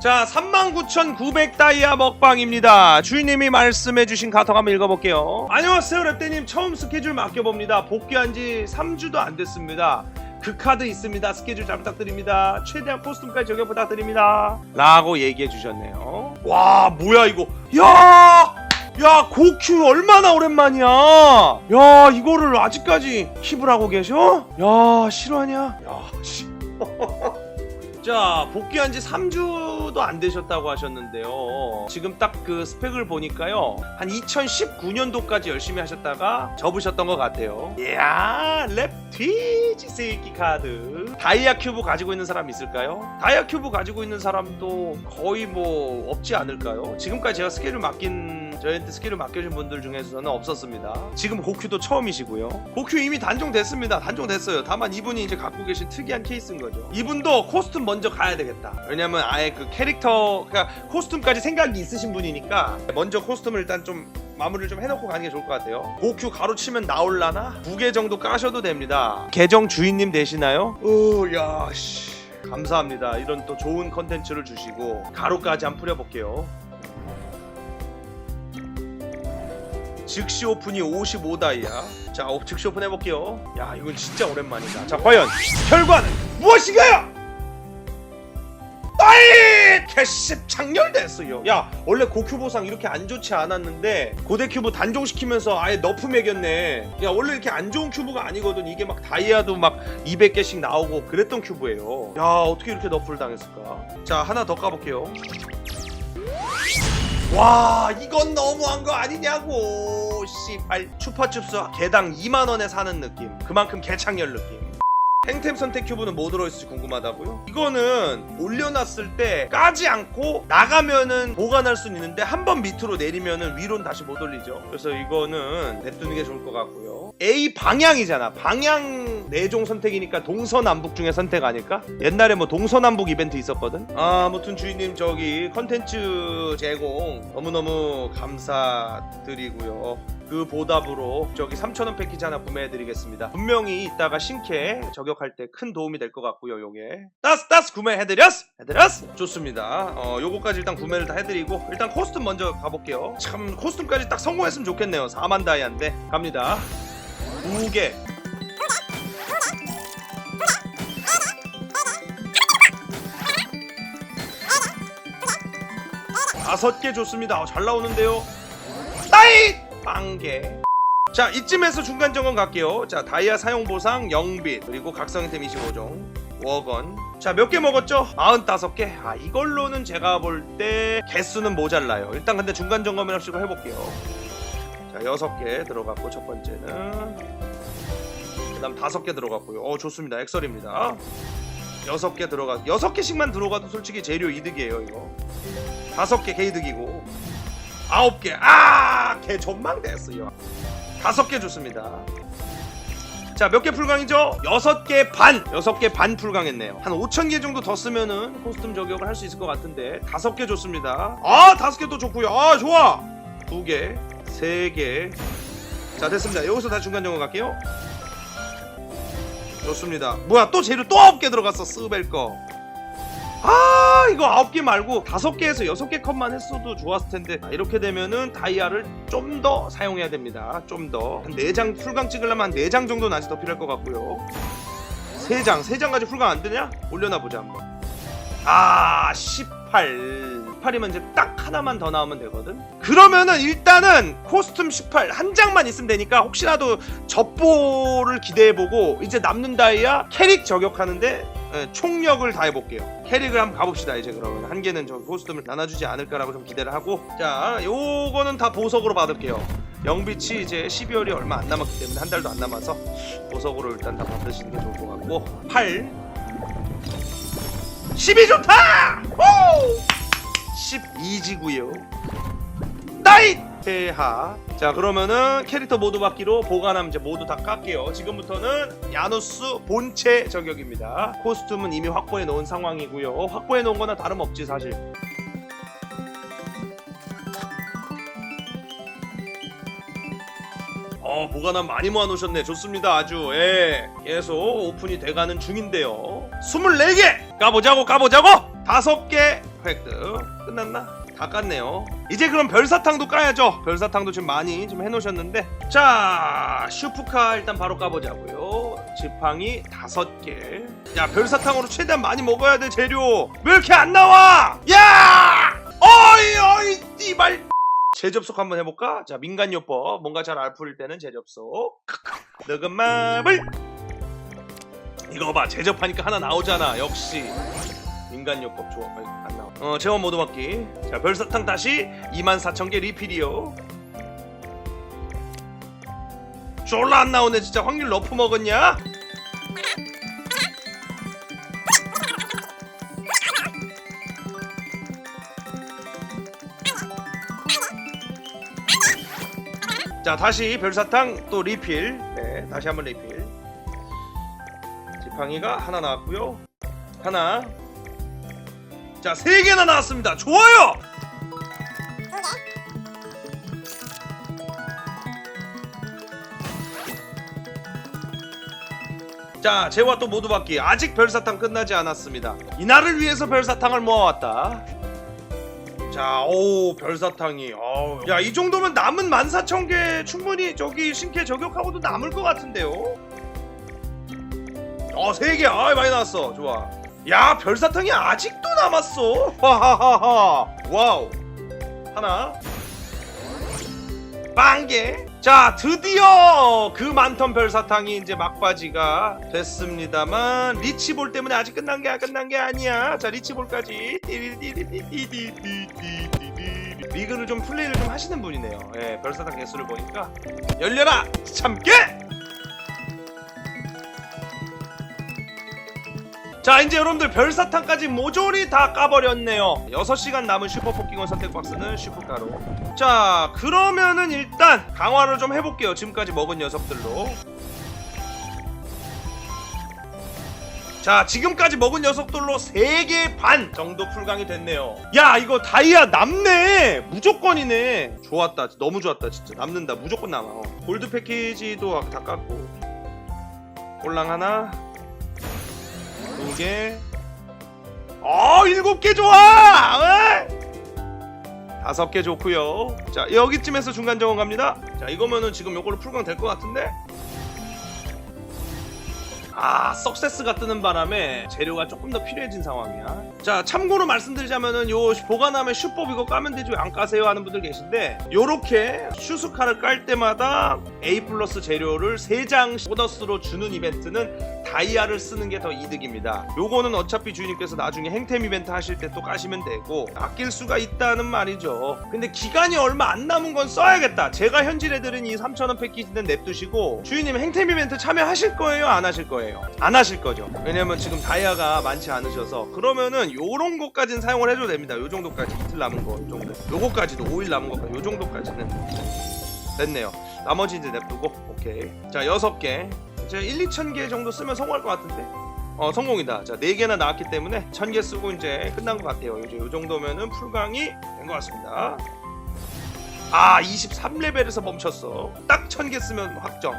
자, 39,900 다이아 먹방입니다. 주인님이 말씀해주신 카톡 한번 읽어볼게요. 안녕하세요, 랩대님. 처음 스케줄 맡겨봅니다. 복귀한 지 3주도 안 됐습니다. 그 카드 있습니다. 스케줄 잘 부탁드립니다. 최대한 코스튬까지 적용 부탁드립니다. 라고 얘기해 주셨네요. 와, 뭐야, 이거. 야! 야, 고큐 얼마나 오랜만이야. 야, 이거를 아직까지 킵을 하고 계셔? 야, 실화냐? 야, 씨. 자 복귀한 지 3주도 안 되셨다고 하셨는데요 지금 딱 그 스펙을 보니까요 한 2019년도까지 열심히 하셨다가 접으셨던 것 같아요 이야 랩티지 세이키 카드 다이아 큐브 가지고 있는 사람 있을까요? 다이아 큐브 가지고 있는 사람도 거의 뭐 없지 않을까요? 지금까지 제가 스케줄 맡긴 저희한테 스케줄 맡겨준 분들 중에서는 없었습니다. 지금 고큐도 처음이시고요. 고큐 이미 단종됐습니다. 단종됐어요. 다만 이분이 이제 갖고 계신 특이한 케이스인 거죠. 이분도 코스튬 먼저 가야 되겠다. 왜냐면 아예 그 캐릭터 그러니까 코스튬까지 생각이 있으신 분이니까 먼저 코스튬을 일단 좀 마무리를 좀 해놓고 가는 게 좋을 것 같아요. 고큐 가로치면 나올라나? 두 개 정도 까셔도 됩니다. 계정 주인님 되시나요? 오야씨. 감사합니다. 이런 또 좋은 컨텐츠를 주시고 가로까지 한번 풀어볼게요 즉시 오픈이 55다이야. 자, 어, 즉시 오픈 해볼게요. 야, 이건 진짜 오랜만이다. 자, 과연 결과는 무엇인가요? 아이! 캐십 창렬됐어요. 야, 원래 고큐 보상 이렇게 안 좋지 않았는데 고대 큐브 단종시키면서 아예 너프 매겼네. 야, 원래 이렇게 안 좋은 큐브가 아니거든. 이게 막 다이아도 막 200개씩 나오고 그랬던 큐브예요. 야, 어떻게 이렇게 너프를 당했을까? 자, 하나 더 까볼게요. 와 이건 너무한 거 아니냐고. 씨발 추파춥스 개당 2만원에 사는 느낌. 그만큼 개창렬 느낌. 탱템 선택 큐브는 뭐 들어있을지 궁금하다고요? 이거는 올려놨을 때 까지 않고 나가면은 보관할 수는 있는데 한 번 밑으로 내리면은 위로는 다시 못 올리죠. 그래서 이거는 냅두는 게 좋을 것 같고요. A 방향이잖아. 방향 내종 선택이니까 동서남북 중에 선택 아닐까? 옛날에 뭐 동서남북 이벤트 있었거든 아, 아무튼 주인님 저기 컨텐츠 제공 너무너무 감사드리고요 그 보답으로 저기 3,000원 패키지 하나 구매해드리겠습니다. 분명히 이따가 신캐 저격할 때 큰 도움이 될 것 같고요. 요게 따스 따스 구매해드렸어? 해드렸어? 좋습니다. 어 요거까지 일단 구매를 다 해드리고 일단 코스튬 먼저 가볼게요. 참 코스튬까지 딱 성공했으면 좋겠네요. 4만 다이아인데 갑니다. 두 개. 다섯 개 좋습니다. 어, 잘 나오는데요. 따이! 빵 개. 자 이쯤에서 중간 점검 갈게요. 자 다이아 사용 보상 0빛 그리고 각성템 25종 워건 자 몇 개 먹었죠? 45개 아 이걸로는 제가 볼 때 개수는 모자라요 일단 근데 중간 점검을 합시고 해볼게요 자 6개 들어갔고 첫 번째는 그 다음 5개 들어갔고요 어 좋습니다 엑설입니다 6개 들어가 6개씩만 들어가도 솔직히 재료 이득이에요 이거 5개 개이득이고 아홉 개. 아, 개 전망됐어요. 다섯 개 좋습니다. 자, 몇 개 풀강이죠? 여섯 개 반. 여섯 개 반 풀강했네요. 한 5천 개 정도 더 쓰면은 코스튬 저격을 할 수 있을 것 같은데 다섯 개 좋습니다. 아, 다섯 개도 좋고요. 아, 좋아. 두 개, 세 개. 자, 됐습니다. 여기서 다 중간 점검 갈게요. 좋습니다. 뭐야, 또 재료 또 아홉 개 들어갔어. 스벨 거. 아 이거 아홉 개 말고 다섯 개에서 여섯 개 컷만 했어도 좋았을 텐데 이렇게 되면은 다이아를 좀 더 사용해야 됩니다. 좀 더. 한네장 풀강 찍으려면 한네장 정도는 아직 더 필요할 것 같고요. 세 장, 세 장까지 풀강 안 되냐? 올려놔 보자 한번. 아, 18. 18이면 이제 딱 하나만 더 나오면 되거든. 그러면은 일단은 코스튬 18 한 장만 있으면 되니까 혹시라도 젖보를 기대해보고 이제 남는 다이아 캐릭 저격하는데 예, 총력을 다해 볼게요. 캐릭을 한번 가봅시다 이제 그러면 한 개는 저 코스튬을 나눠주지 않을까라고 좀 기대를 하고 자 요거는 다 보석으로 받을게요. 영빛이 이제 12월이 얼마 안 남았기 때문에 한 달도 안 남아서 보석으로 일단 다 받으시는 게 좋을 것 같고 8 12 좋다! 오! 12지구요. 폐하. 자 그러면은 캐릭터 모두 받기로 보관함 이제 모두 다 깎게요. 지금부터는 야누스 본체 저격입니다. 코스튬은 이미 확보해 놓은 상황이고요. 확보해 놓은 거나 다름없지 사실. 어 보관함 많이 모아놓으셨네 좋습니다 아주 예 계속 오픈이 돼가는 중인데요 24개 까보자고 까보자고 다섯 개 획득 끝났나? 다 깠네요. 이제 그럼 별사탕도 까야죠. 별사탕도 지금 많이 좀 해놓으셨는데. 자 슈프카 일단 바로 까보자고요. 지팡이 다섯 개 야 별사탕으로 최대한 많이 먹어야 돼 재료. 왜 이렇게 안 나와? 야! 어이 어이 띠발. 재접속 한번 해볼까? 자 민간요법. 뭔가 잘알 풀릴 때는 재접속. 느금마블 이거 봐 제접하니까 하나 나오잖아. 역시. 민간요법 좋아 안 어 재원 모드 받기. 자 별사탕 다시 24,000개 리필이요. 졸라 안 나오네 진짜. 확률 너프 먹었냐? 자 다시 별사탕 또 리필. 네 다시 한번 리필. 지팡이가 하나 나왔고요. 하나 자 세 개나 나왔습니다 좋아요 자 재화 또 모두 받기 아직 별사탕 끝나지 않았습니다 이날을 위해서 별사탕을 모아왔다 자, 오 별사탕이. 야, 이 정도면 남은 14,000개 충분히 저기 신캐 저격하고도 남을 것 같은데요. 어, 세 개. 아, 많이 나왔어. 좋아. 야, 별사탕이 아직도 남았어. 하하하하. 와우. 하나. 빵개. 자, 드디어 그 많던 별사탕이 이제 막바지가 됐습니다만 리치볼 때문에 아직 끝난 게 끝난 게 아니야. 자, 리치볼까지. 리그를 좀 플레이를 좀 하시는 분이네요. 예, 별사탕 개수를 보니까 열려라 참깨. 자 이제 여러분들 별사탕까지 모조리 다 까버렸네요. 6시간 남은 슈퍼포킹원 선택 박스는 슈퍼가로. 자 그러면은 일단 강화를 좀 해볼게요. 지금까지 먹은 녀석들로. 자 지금까지 먹은 녀석들로 3개 반 정도 풀강이 됐네요. 야 이거 다이아 남네. 무조건이네. 좋았다. 너무 좋았다 진짜. 남는다. 무조건 남아. 어. 골드 패키지도 다 깠고. 꼴랑 하나 두 개. 어, 일곱 개 좋아. 어? 다섯 개 좋고요. 자, 여기쯤에서 중간 정원 갑니다. 자, 이거면은 지금 요걸로 풀강 될 것 같은데. 아, 석세스가 뜨는 바람에 재료가 조금 더 필요해진 상황이야. 자, 참고로 말씀드리자면은 요 보관함에 슈법 이거 까면 되지 왜 안 까세요 하는 분들 계신데 요렇게 슈스카를 깔 때마다 A 플러스 재료를 3장 보너스로 주는 이벤트는 다이아를 쓰는 게 더 이득입니다. 요거는 어차피 주인님께서 나중에 행템 이벤트 하실 때 또 까시면 되고 아낄 수가 있다는 말이죠. 근데 기간이 얼마 안 남은 건 써야겠다. 제가 현질해드린 이 3,000원 패키지는 냅두시고 주인님 행템 이벤트 참여하실 거예요? 안 하실 거예요? 안 하실 거죠. 왜냐면 지금 다이아가 많지 않으셔서 그러면은 요런 것까지는 사용을 해줘도 됩니다. 요 정도까지 이틀 남은 거, 요 정도. 요거까지도 5일 남은 것까지 요 정도까지는 됐네요. 나머지 이제 냅두고 오케이. 자 여섯 개. 제가 1, 2천 개 정도 쓰면 성공할 것 같은데. 어 성공이다. 자 4개나 나왔기 때문에 1000개 쓰고 이제 끝난 것 같아요. 이제 요 정도면은 풀강이 된 것 같습니다. 아 23레벨에서 멈췄어. 딱 1000개 쓰면 확정.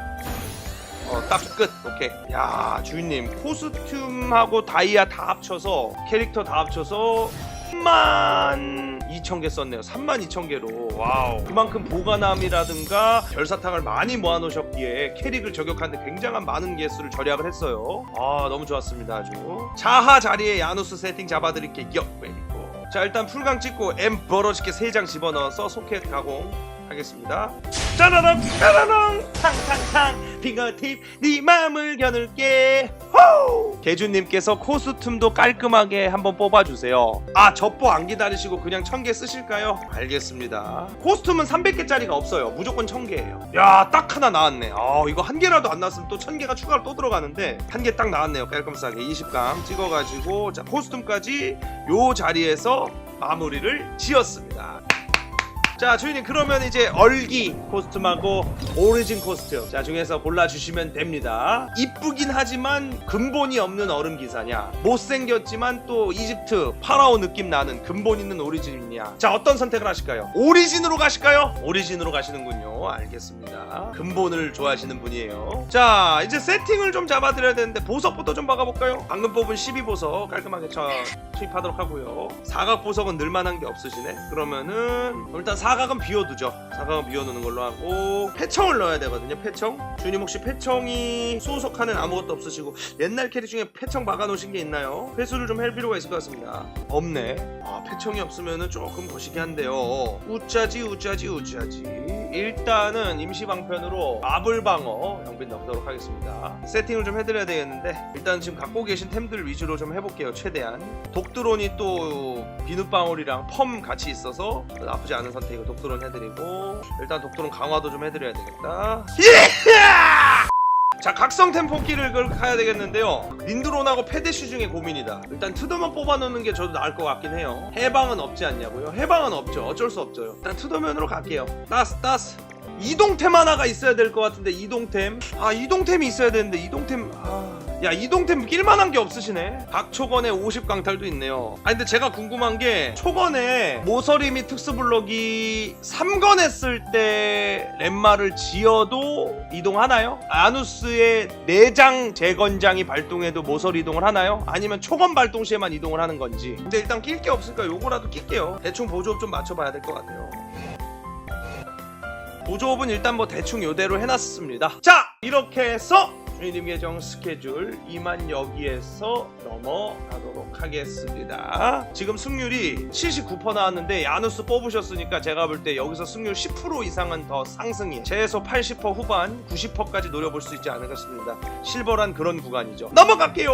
어, 딱 끝. 오케이. 야, 주인님. 코스튬하고 다이아 다 합쳐서, 캐릭터 다 합쳐서, 3만 2천 개 썼네요. 3만 2천 개로. 와우. 그만큼 보관함이라든가 별사탕을 많이 모아놓으셨기에 캐릭을 저격하는데 굉장한 많은 개수를 절약을 했어요. 아, 너무 좋았습니다. 아주. 자하 자리에 야누스 세팅 잡아드릴게요. 메리고. 자, 일단 풀강 찍고 M 벌어지게 3장 집어넣어서 소켓 가공. 하겠습니다. 짜라랑 짜라랑 탕탕탕 핑거팁 네 맘을 겨눌게 호 개주님께서 코스튬도 깔끔하게 한번 뽑아주세요. 아 젖보 안 기다리시고 그냥 1000개 쓰실까요? 알겠습니다. 코스튬은 300개짜리가 없어요. 무조건 1000개예요. 야 딱 하나 나왔네. 아 이거 한 개라도 안 나왔으면 또 1000개가 추가로 또 들어가는데 한 개 딱 나왔네요. 깔끔하게. 20강 찍어가지고 자 코스튬까지 요 자리에서 마무리를 지었습니다 자 주인님 그러면 이제 얼기 코스튬하고 오리진 코스튬. 자 중에서 골라주시면 됩니다. 이쁘긴 하지만 근본이 없는 얼음 기사냐? 못생겼지만 또 이집트 파라오 느낌 나는 근본 있는 오리진이냐? 자 어떤 선택을 하실까요? 오리진으로 가실까요? 오리진으로 가시는군요. 알겠습니다. 근본을 좋아하시는 분이에요. 자 이제 세팅을 좀 잡아드려야 되는데 보석부터 좀 박아볼까요? 방금 뽑은 12보석 깔끔하게 쳐 투입하도록 하고요. 사각 보석은 늘만한 게 없으시네? 그러면은 일단 사 각은 비워두죠. 사각은 비워두는 걸로 하고 패청을 넣어야 되거든요 패청. 주님 혹시 패청이 수호석하는 아무것도 없으시고 옛날 캐릭 중에 패청 박아놓으신 게 있나요? 회수를 좀 할 필요가 있을 것 같습니다. 없네. 아 패청이 없으면은 조금 거시기 한데요. 우짜지 우짜지 우짜지. 일단은 임시방편으로 마블방어 영빈 넣도록 하겠습니다. 세팅을 좀 해드려야 되겠는데 일단 지금 갖고 계신 템들 위주로 좀 해볼게요 최대한. 독드론이 또 비눗방울이랑 펌 같이 있어서 나쁘지 않은 선택 이고 독드론 해드리고 일단 독드론 강화도 좀 해드려야 되겠다. 자 각성 템포키를 그걸 가야 되겠는데요. 린드론하고 페데쉬 중에 고민이다. 일단 트더면 뽑아놓는 게 저도 나을 것 같긴 해요. 해방은 없지 않냐고요? 해방은 없죠. 어쩔 수 없죠. 일단 트더면으로 갈게요. 따스 따스. 이동템 하나가 있어야 될 것 같은데 이동템. 아 이동템이 있어야 되는데 이동템 아... 야 이동템 낄만한 게 없으시네. 박초건에 50 강탈도 있네요. 아 근데 제가 궁금한 게 초건에 모서리 및 특수블럭이 3건 했을 때 렘마를 지어도 이동하나요? 아누스의 내장 재건장이 발동해도 모서리 이동을 하나요? 아니면 초건 발동 시에만 이동을 하는 건지? 근데 일단 낄 게 없으니까 요거라도 낄게요. 대충 보조업 좀 맞춰봐야 될 것 같아요 보조업은 일단 뭐 대충 요대로 해놨습니다. 자 이렇게 해서 주인님 계정 스케줄 이만 여기에서 넘어가도록 하겠습니다. 지금 승률이 79% 나왔는데 야누스 뽑으셨으니까 제가 볼 때 여기서 승률 10% 이상은 더 상승이 최소 80% 후반 90%까지 노려볼 수 있지 않을까 싶습니다. 실버란 그런 구간이죠. 넘어갈게요.